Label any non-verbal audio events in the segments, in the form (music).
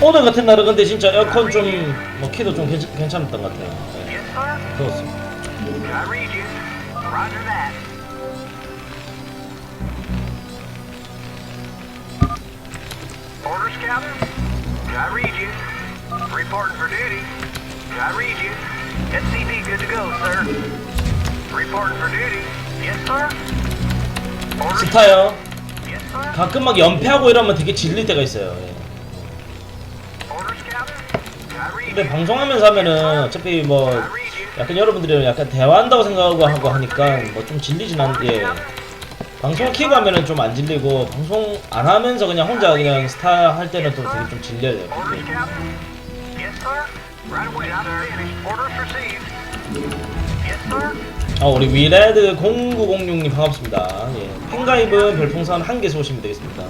오늘 같은 날은 근데 진짜 에어컨 좀 뭐 키도 좀 괜찮, 괜찮았던 것 같아요. 네. 더웠습니다. 스타요. 가끔 막 연패하고 이러면 되게 질릴 때가 있어요. 예. You. 방송하면서 하면은 어차피 뭐. 약간 여러분들이 약간 대화한다고 생각하고 하고 하니까 뭐 좀 질리진 않, 예. 방송 키고 하면은 좀 안 질리고 방송 안 하면서 그냥 혼자 그냥 스타 할 때는 또 되게 좀 질려요. 어, 우리 위레드 0906님 반갑습니다. 예. 팬가입은 별풍선 한 개 쏘시면 되겠습니다.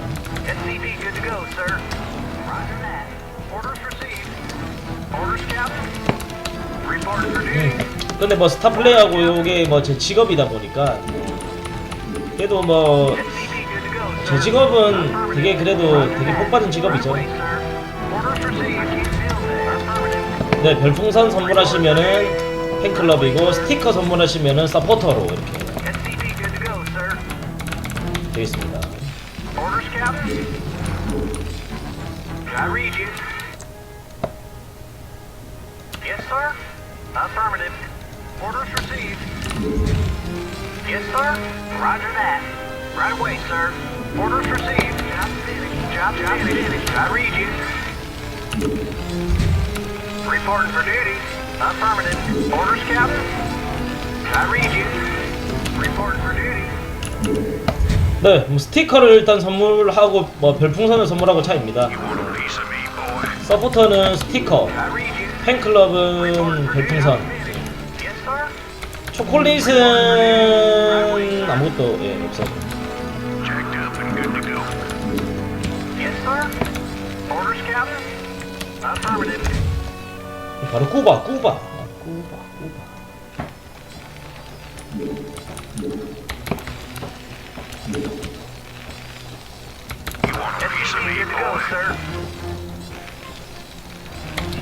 근데 뭐 스타 플레이하고 요게 뭐 제 직업이다 보니까 그래도 뭐 제. 직업은 되게 그래도 되게 복받은 직업이죠. 네, 별풍선 선물하시면은 팬클럽이고 스티커 선물하시면은 서포터로 이렇게 sir. 되겠습니다. Sir. Affirmative. Orders received. Yes, sir. Roger that. Right away, sir. Orders received. Job finished. Job, Job finished. I read you. Reporting for duty. Affirmative. Orders, Captain. I read you. Reporting for duty. 네, 뭐 스티커를 일단 선물하고 뭐 별풍선을 선물하고 차입니다. 서포터는 스티커. 팬클럽은 별풍선. 초콜릿은 아무것도 예. Affirmative. 바로 꾸바, 꾸바, 아, 꾸바, 꾸바.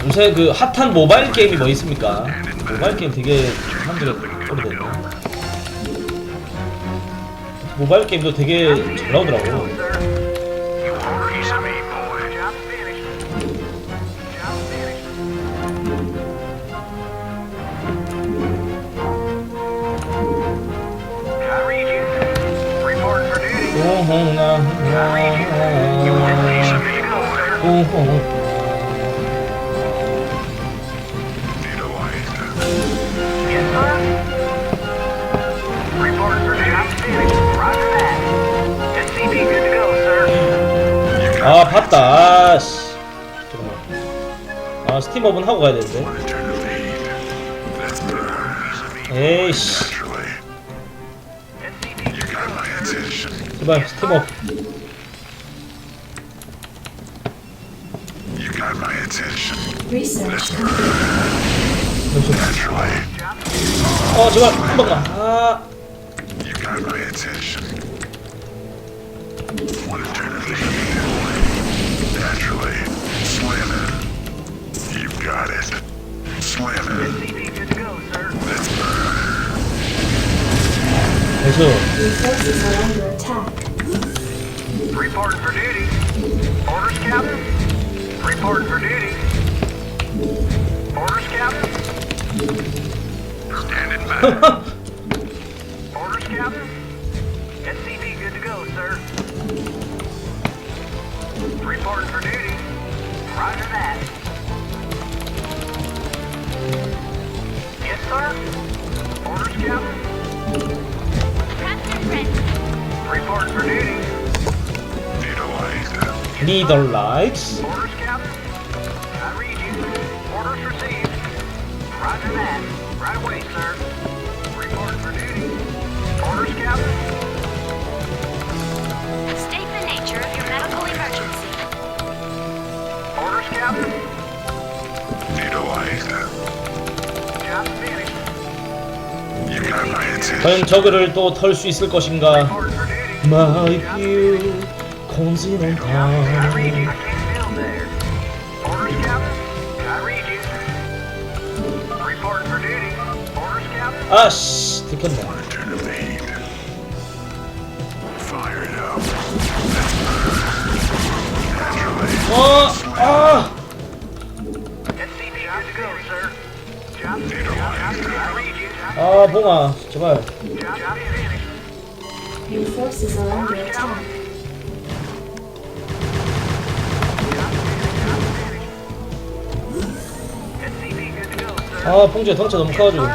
요새 그 핫한 모바일 게임이 뭐 있습니까? 모바일 게임 되게 한 지가 오래됐네. 모바일 게임도 되게 잘 나오더라고. Finished. Job 아 봤다. 아씨. 아 스팀업은 하고 가야 되는데. 에이씨. 제발 스팀업. 어 제발 한 번만. 아. you got my attention. Lead. Naturally, Slammer. You've got it. Slammer. SCP (laughs) good to go, sir. Let's burn. Let's go. Your are under attack. Reporting for duty. Orders, Captain. Reporting for duty. Orders, Captain. Standing by. Orders, Captain. SCP good to go, sir. Reporting for duty that. Yes, sir? Orders, Captain? Captain Report for duty. Need a light. Need a light? Orders, Captain. I read you. Orders received. Roger that. Right away, sir. 과연 저그를 또 털 수 있을 것인가? My view, 아씨 들켰네. 어, 아. 아 봉아 제발. Your forces are under attack. 아 봉주야 덩치 너무 커가지고.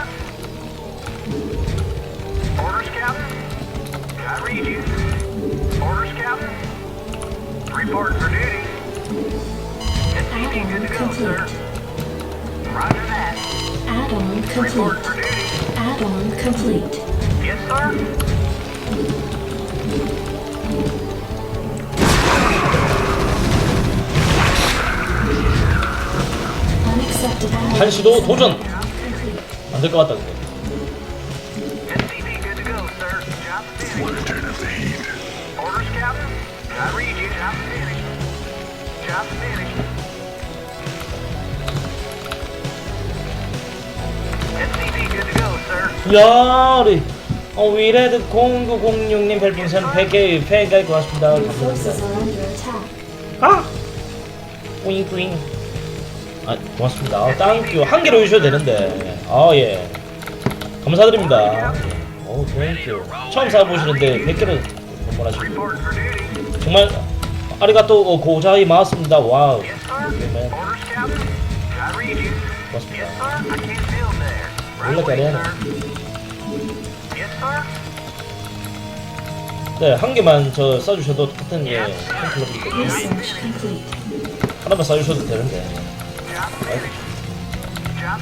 Roger that. Add-on complete. Add-on complete. Yes, sir. Unacceptable. 한시도 도전. 안 될 것 같다 근데. Orders, Captain. I read you. Job finished. Job finished. 야 우리. 어, 위레드 0906님 별풍선 100개 팬가입 고맙습니다. Your forces 감사합니다. 아! 뿌잉뿌잉. 아 고맙습니다. 아, 땡큐. 한 개로 주셔도 되는데. 아예. 감사드립니다. 오 땡큐. 처음 사보시는데 100개를 선물하시고. 정말 아리가또 어, 고자이 마왔습니다. 와우. 네, 고맙습니다 away, 잘해야. 네, 한 개만 저 써주셔도 똑같은 예, complete. 하나만 써주셔도 되는데. Job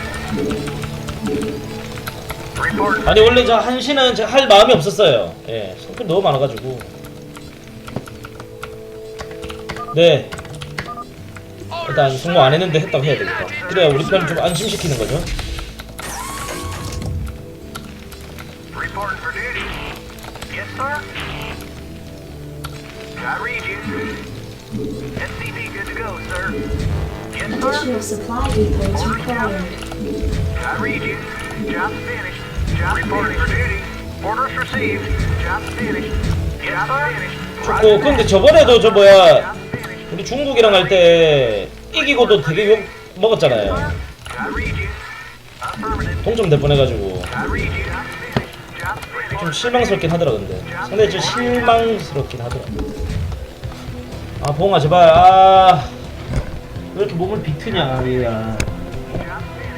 아니 원래 저 한시는 제가 할 마음이 없었어요 예, 손톱 너무 많아가지고 네 일단 성공 안 했는데 했다고 해야 되겠다 그래야 우리 편좀 안심시키는 거죠 Reporting for duty. Yes, sir. I read you. SCV good to go, sir. Yes, sir. Additional supply depots required. I read you. Job finished. Job Reporting for duty. Orders received. Job finished. Sir. Finished. 좋고 근데 저번에도 저 뭐야 Job. 우리 중국이랑 할 때 이기고도 되게 욕 먹었잖아요 I read you. Affirmative. 동점 될 뻔해가지고 I read you. Job finished. Job finished. 좀 실망스럽긴 하더라 근데 상당히 좀 실망스럽긴 하더라 아 봉아 제발 아왜 이렇게 몸을 비트냐 얘야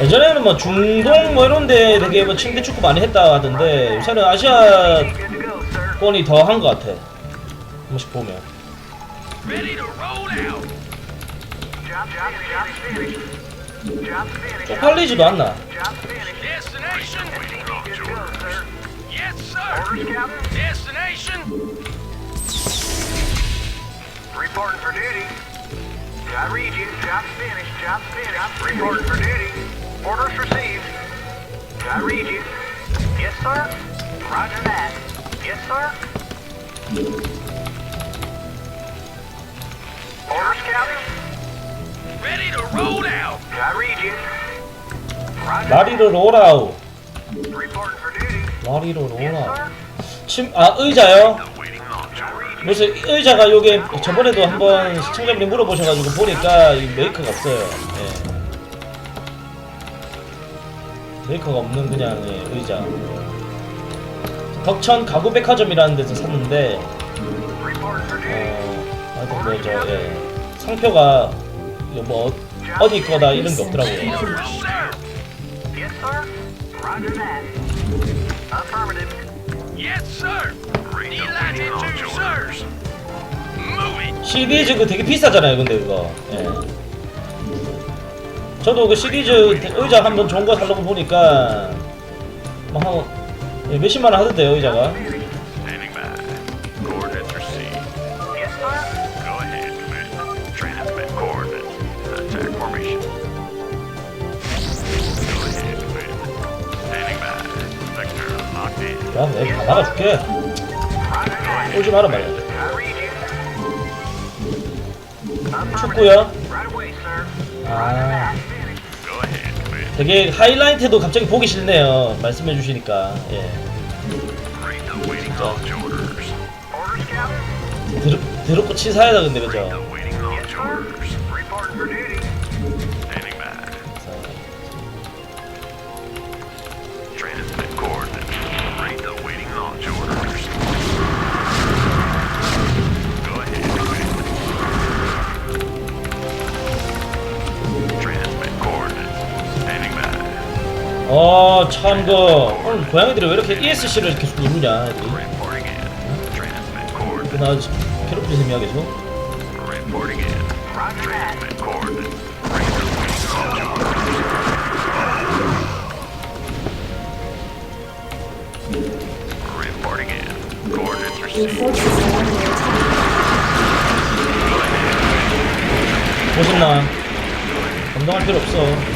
예전에는 뭐 중동 뭐 이런데 되게 뭐 침대 축구 많이 했다 하던데 요새는 아시아 Good to go, sir. 권이 더 한 것 같아 한 번씩 보면. 쪽팔리지도 않나 I read you. Job finished. Job finished. Reporting for duty. Orders received. I read you. Yes, sir. Roger that. Yes, sir. Orders, Captain. Ready to roll out. I read you. Roger. 라리를 오라우 Reporting for duty. 와리로 Yes, 로나. sir. 침, 아, 의자요? 그래서 이 의자가 요게 저번에도 한번 시청자분이 물어보셔가지고 보니까 이 메이커가 없어요. 예. 메이커가 없는 그냥 예, 의자. 덕천 가구 백화점이라는 데서 샀는데. 어, 뭐저 예. 상표가 뭐 어- 어디 거다 이런 게 없더라고요. 시리즈 그 되게 비싸잖아요, 근데 그거. 예. 저도 그 시리즈 의자 한번 좋은 거 살려고 보니까 뭐 한 예, 몇십만 원 하던데요, 의자가. Standing by. Coordinates received. Yes, sir. Go ahead, command. Transmit coordinates. Attack formation. Go ahead, command. Standing by. Vector locked in. 야, 내가 다 막아줄게. 오지 마라 말이야. Sir. 아. 되게 하이라이트도 갑자기 보기 싫네요. 말씀해 주시니까. 예. Captain. 드럽, 드럽고 치사하다, 근데, 그죠? 어, 참, 그, 오늘 고양이들이 왜 이렇게 ESC를 계속 누르냐, 애들이. 나 괴롭히는 셈이야, 계속. 멋있나? 감동할 필요 없어.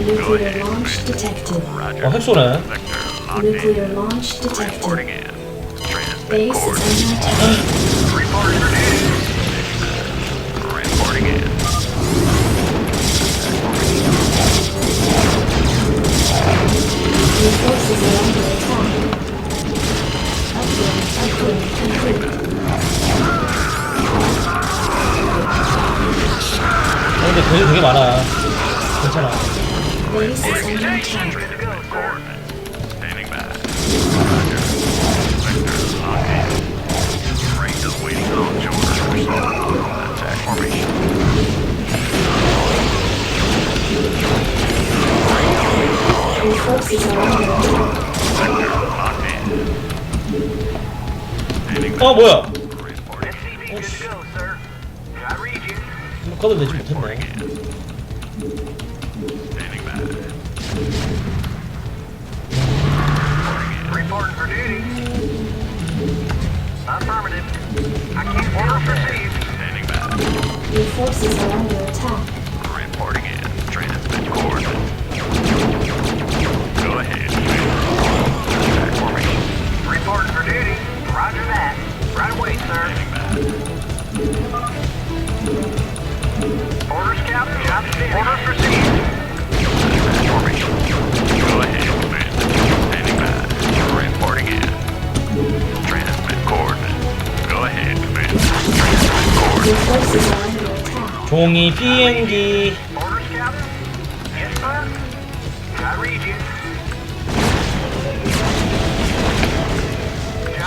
Nuclear launch detected. Roger. 어, 핵소네. Nuclear launch detected. Base is under attack. Reporting for duty. Reporting in. Your forces are under attack. Upgrade, upgrade, complete. 어, 근데 되게 되게 많아. 괜찮아. Base is under attack. Good to go, sir. Coordinates. Standing by. Roger. Vector locked in. Read the waiting launch orders. Attack formation. Your forces are under attack. Vector locked in. Standing by. 어, 뭐야? Reporting. SCV good to go, sir. I read you. 이거 걷어내지 못했네. Received. Standing. Your forces are under attack. 종이 비행기.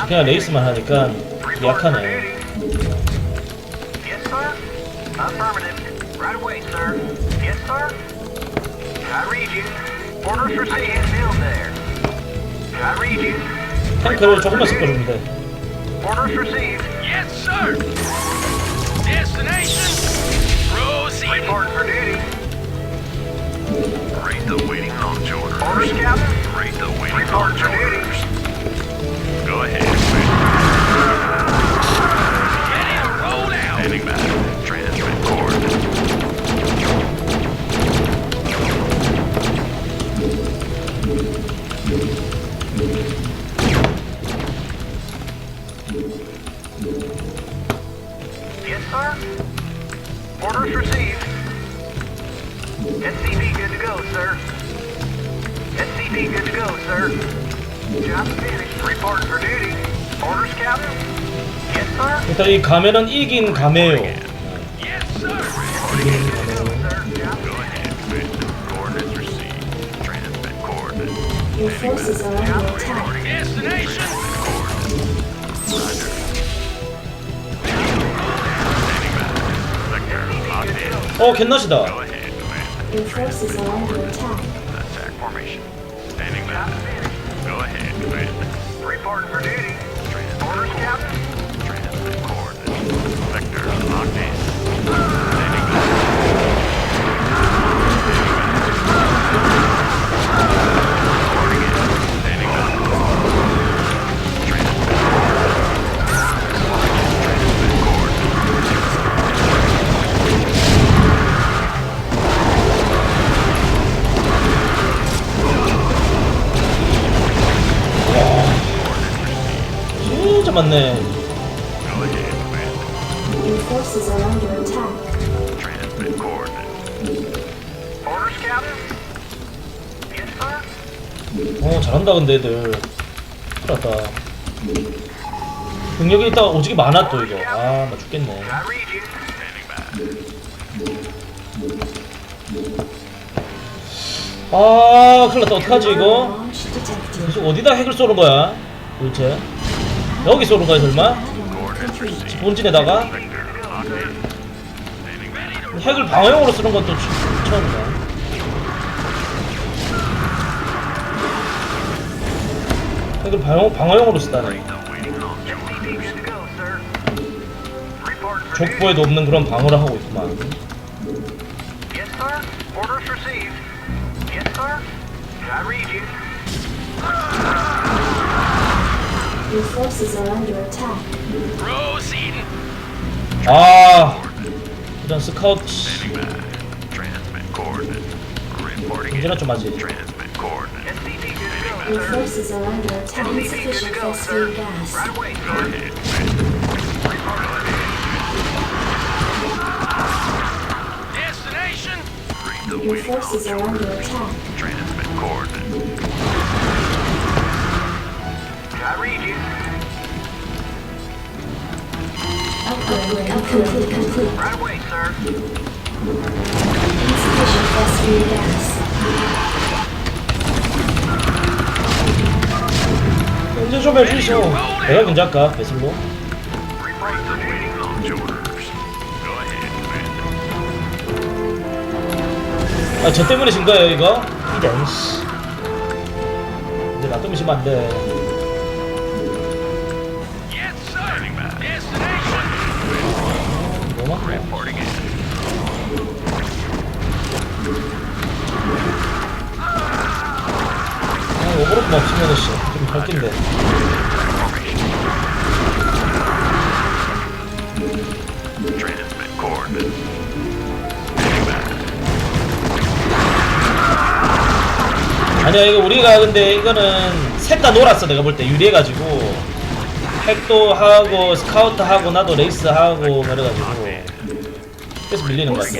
그냥. 레이스만 하니까 Reporting for 약하네. duty. Yes, sir. Affirmative. Right away, sir. Yes, sir. I read you. Orders received. I can't build there. I read you. 탱크를 조금만 섞어주면 돼. Destination, proceed. Report for duty. Rate the waiting launch orders. Orders, Captain. Rate the waiting Report launch orders. Go ahead. Orders received. SCV good to go, sir. SCV good to go, sir. Job finished. Reporting for duty. Orders, Captain? Yes, sir. 일단 이 가면은 이긴 가메요. Yes, sir. SCV good to go, sir. Job Go ahead, Commander. Coordinates received. Transmit coordinates. Your forces are under attack. Destination. Roger. 어 겟낫이다. Go ahead, Commander. Your forces are under attack. Attack formation. Standing by. Go ahead, Commander. Reporting for duty. 진짜 많네. Go ahead, Commander. Your forces are under attack. Transmit coordinates. Orders, Captain? Yes, sir. 어 잘한다 근데 애들. 큰일 났다. 능력이 일단 오지게 많아 또 이거. 아나 죽겠네. I read you. Standing by. 아 큰일 났다 어떡하지 이거? Launch detected. 계속 어디다 핵을 쏘는 거야? 도대체? 여기 쏘는 거야 설마? 본진에다가? 핵을 방어용으로 쓰는 건또 처음이다. 핵을 방어, 방어용으로 쓰다니. 족보에도 없는 그런 방어를 하고 있구만. Your forces are under attack. Proceeding. 아, 이런 스카우트 Standing by. Transmit coordinates. Reporting in. 언제나 좀 하지. Transmit coordinates. SCV good to go, Your sir. forces are under attack. SCV good to Insufficient go, sir. phosphine gas. Right away, Go sir. ahead, Commander. Destination. Read the Your waiting forces launch are under orders. attack. Transmit coordinates. I read you. 언제 좀 해주이소. 내가 ahead, Commander. 아, 저 때문에 진 거예요, 이거? 이런, 씨. 근데 나 때문에 지면 안 돼. 오버로드만 없으면, 씨. 좀 밝긴데. 아니야, 이거 우리가 근데 이거는 셋 다 놀았어, 내가 볼 때. 유리해가지고. 핵도 하고, 스카우트 하고, 나도 레이스 하고, 그래가지고. 그래서 밀리는 거 같아.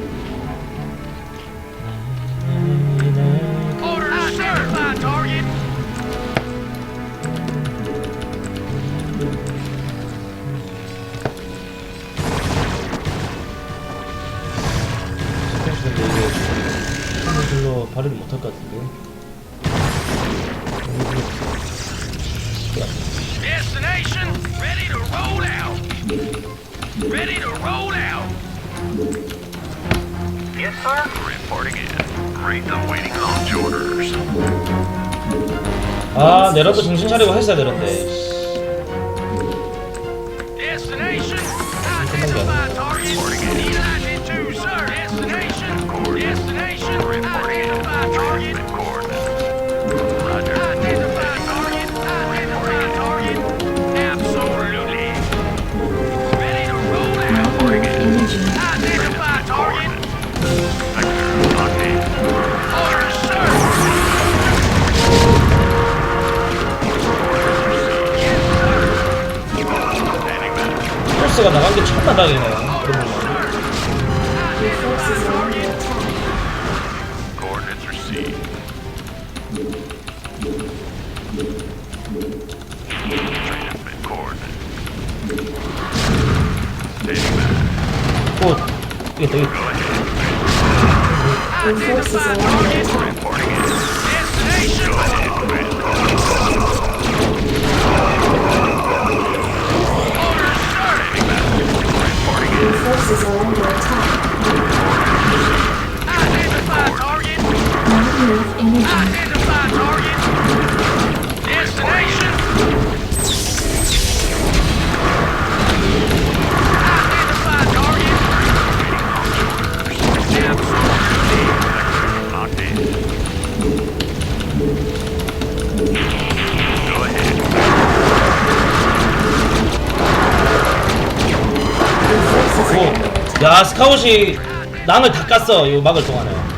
했어야 되는데. 올라가네 Identify target. Destination. Identify target. Locked in. Go ahead. 야 스카웃이 낭을 다 깠어 이거 막을 동안에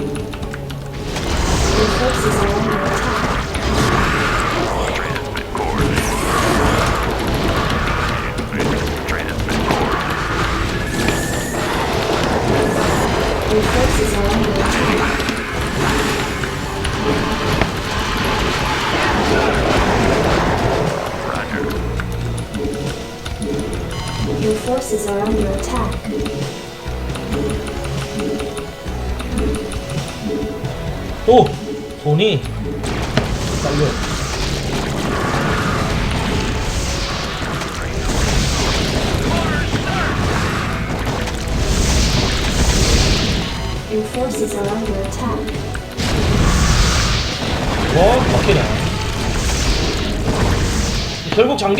Your corpse is all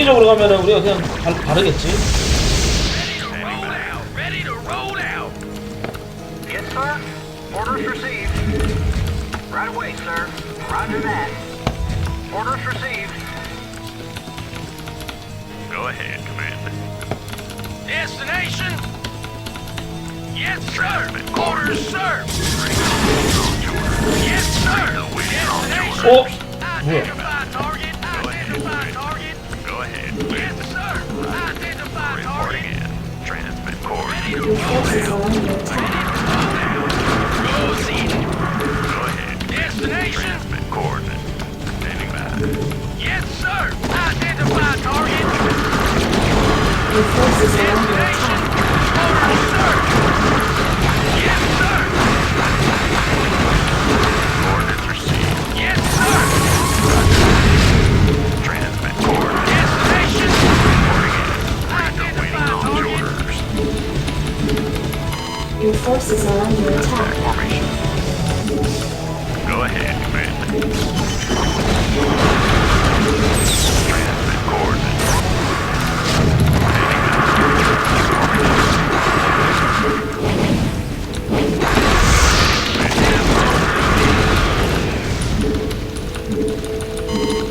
수비적으로 가면은 우리가 그냥 바, 바르겠지. 어? 뭐야? Yes, sir. Identified Reporting in. Transmit course. Go ahead. Destination. Transmit coordinate. Standing by. Yes, sir. Identified target. Order, sir. Zone new attack. Formation. Go ahead, Command. Transmit coordinates.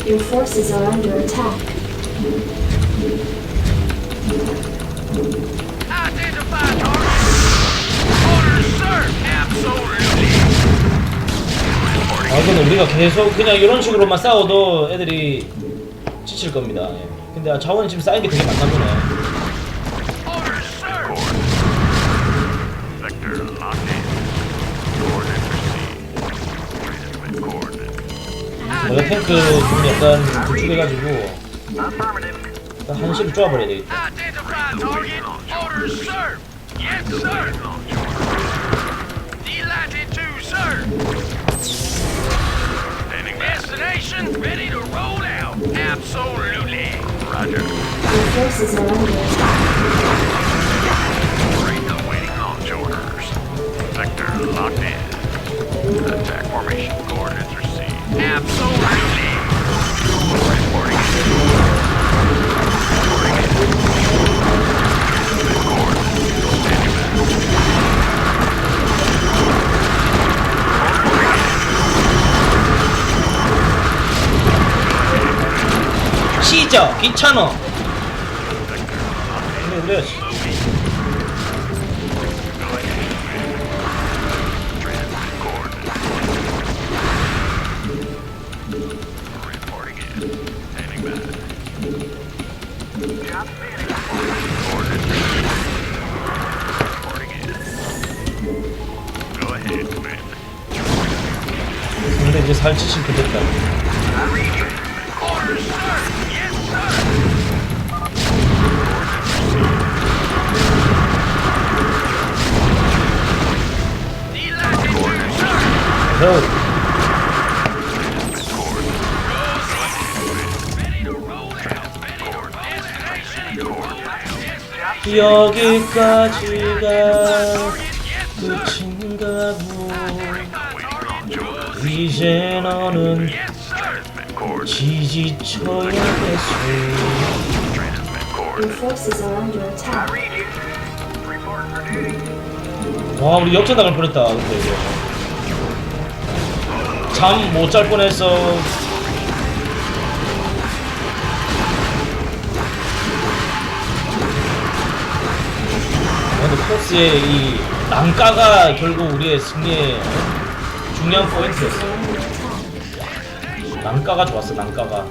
Your forces are under attack. 우리가 계속 그냥 이런 식으로만 싸워도 애들이 지칠 겁니다. 예. 근데 자원이 지금 쌓인 게 되게 많나 보네. 내가 탱크 좀 약간 구축해가지고. 일단 한시를 쪼아버려야 되겠다. Standing ready to roll out. Absolutely. Roger. Your forces are under attack. Great awaiting launch orders. Sector locked in. Attack formation coordinates received. Absolutely. Reporting. Reporting 시죠 귀찮어. 근데 이제 살치신 그 됐다. 여기까지가. 끝인가 보. 이제 너는. 지지쳐야겠어. 와 우리 역전 당할 뻔했다 근데 이거 잠 못 잘 뻔했어 아, 근데 코스의 이 난가가 결국 우리의 승리의 중요한 포인트였어. 난가가 좋았어 난가가.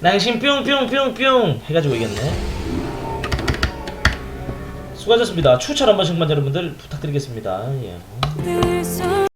낭심 뿅뿅뿅뿅 해가지고 이겼네 수고하셨습니다 추천 한 번씩만 여러분들 부탁드리겠습니다 예.